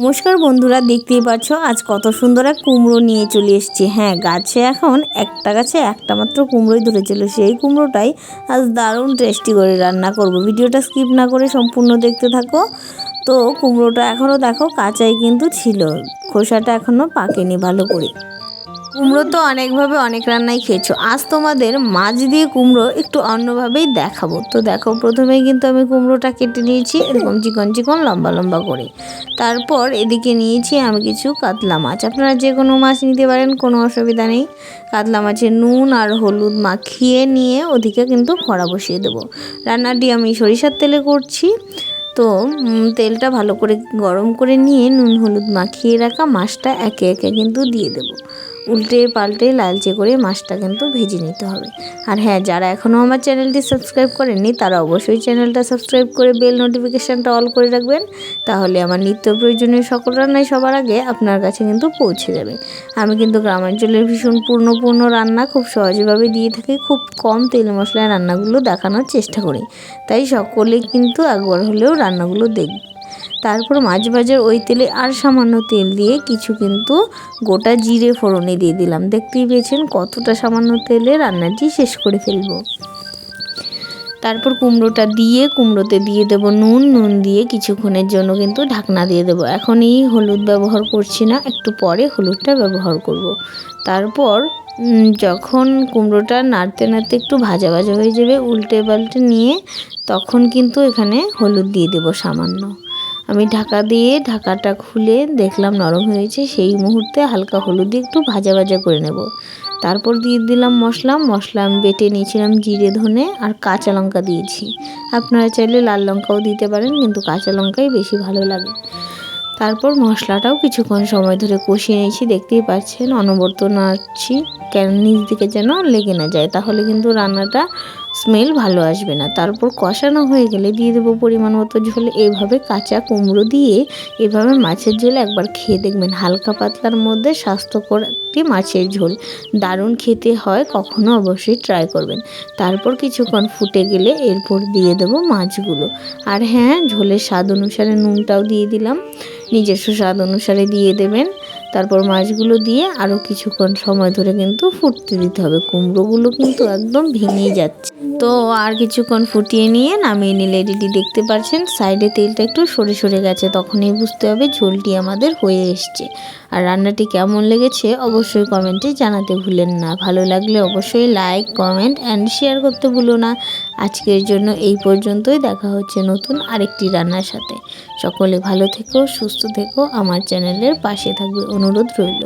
নমস্কার বন্ধুরা, দেখতেই পাচ্ছ আজ কত সুন্দর এক কুমড়ো নিয়ে চলে এসেছি। হ্যাঁ গাছে এখন একটা গাছে একটা মাত্র কুমড়োই ধরেছিল। সেই কুমড়োটাই আজ দারুণ টেস্টি করে রান্না করব। ভিডিওটা স্কিপ না করে সম্পূর্ণ দেখতে থাকো। তো কুমড়োটা এখনও দেখো কাঁচাই কিন্তু ছিল। খোসাটা এখনও পাকেনি ভালো করে। কুমড়ো তো অনেকভাবে অনেক রান্নাই খেয়েছো। আজ তোমাদের মাছ দিয়ে কুমড়ো একটু অন্যভাবেই দেখাবো। তো দেখো প্রথমেই কিন্তু আমি কুমড়োটা কেটে নিয়েছি এরকম চিকন চিকন, লম্বা লম্বা করে। তারপর এদিকে নিয়েছি আমি কিছু কাতলা মাছ। আপনারা যে কোনো মাছ নিতে পারেন, কোনো অসুবিধা নেই। কাতলা মাছের নুন আর হলুদ মাখিয়ে নিয়ে ওদিকে কিন্তু খড়া বসিয়ে দেবো। রান্নাটি আমি সরিষার তেলে করছি। তো তেলটা ভালো করে গরম করে নিয়ে নুন হলুদ মাখিয়ে রাখা মাছটা একে একে কিন্তু দিয়ে দেবো। উল্টে পাল্টে লালচে করে মাছটা কিন্তু ভেজে নিতে হবে। আর হ্যাঁ যারা এখনও আমার চ্যানেলটি সাবস্ক্রাইব করেননি, তারা অবশ্যই চ্যানেলটা সাবস্ক্রাইব করে বেল নোটিফিকেশানটা অল করে রাখবেন। তাহলে আমার নিত্য প্রয়োজনীয় সকল রান্নাই সবার আগে আপনার কাছে কিন্তু পৌঁছে যাবে। আমি কিন্তু গ্রামাঞ্চলের ভীষণ পূর্ণ পূর্ণ রান্না খুব সহজভাবে দিয়ে থাকি, খুব কম তেল মশলায় রান্নাগুলো দেখানোর চেষ্টা করি। তাই সকলে কিন্তু একবার হলেও রান্নাগুলো দেখবে তারপর মাছ ভাজার ওই তেলে আর সামান্য তেল দিয়ে কিছু কিন্তু গোটা জিরে ফোড়নে দিয়ে দিলাম। দেখতেই পেয়েছেন কতটা সামান্য তেলে রান্নাটি শেষ করে ফেলব। তারপর কুমড়োটা দিয়ে, কুমড়োতে দিয়ে দেব নুন। নুন দিয়ে কিছুক্ষণের জন্য কিন্তু ঢাকনা দিয়ে দেবো। এখন এই হলুদ ব্যবহার করছি না, একটু পরে হলুদটা ব্যবহার করব। তারপর যখন কুমড়োটা নাড়তে নাড়তে একটু ভাজা ভাজা হয়ে যাবে, উল্টে পাল্টে নিয়ে তখন কিন্তু এখানে হলুদ দিয়ে দেব সামান্য। আমি ঢাকা দিয়ে ঢাকাটা খুলে দেখলাম নরম হয়েছে, সেই মুহূর্তে হালকা হলুদ একটু ভাজা ভাজা করে নেব। তারপর দিয়ে দিলাম মশলা মশলা আমি বেটে নিয়েছিলাম জিরে, ধনে আর কাঁচা লঙ্কা দিয়েছি। আপনারা চাইলে লাল লঙ্কাও দিতে পারেন, কিন্তু কাঁচা লঙ্কাই বেশি ভালো লাগে। তারপর মশলাটাও কিছুক্ষণ সময় ধরে কষিয়ে নিয়েছি, দেখতেই পাচ্ছেন অনবর্ত নাড়ছি কেন নিচ দিকে যেন লেগে না যায়, তাহলে কিন্তু রান্নাটা স্মেল ভালো আসবে না। তারপর কষানো হয়ে গেলে দিয়ে দেবো পরিমাণ মতো ঝোল, এভাবে কাঁচা কুমড়ো দিয়ে এভাবে মাছের ঝোল একবার খেয়ে দেখবেন। হালকা পাতলার মধ্যে স্বাস্থ্যকর একটি মাছের ঝোল। দারুণ খেতে হয়, কখনো অবশ্যই ট্রাই করবেন। তারপর কিছুক্ষণ ফুটে গেলে এরপর দিয়ে দেবো মাছগুলো। আর হ্যাঁ ঝোলের স্বাদ অনুসারে নুনটাও দিয়ে দিলাম। নিজস্ব স্বাদ অনুসারে দিয়ে দেবেন। তারপর মাছগুলো দিয়ে আরও কিছুক্ষণ সময় ধরে কিন্তু ফুটতে দিতে হবে। কুমড়োগুলো কিন্তু একদম ভেঙেই যাচ্ছে। তো আর কিছুক্ষণ ফুটিয়ে নিয়ে নামিয়ে নিলে রেডি দেখতে পাচ্ছেন, সাইডে তেলটা একটু সরে সরে গেছে, তখনই বুঝতে হবে ঝোলটি আমাদের হয়ে এসছে। আর রান্নাটি কেমন লেগেছে অবশ্যই কমেন্টে জানাতে ভুলেন না। ভালো লাগলে অবশ্যই লাইক, কমেন্ট অ্যান্ড শেয়ার করতে ভুলো না। আজকের জন্য এই পর্যন্তই, দেখা হচ্ছে নতুন আরেকটি রান্নার সাথে। সকলে ভালো থেকো, সুস্থ থেকো, আমার চ্যানেলের পাশে থাকবে অনুরোধ রইল।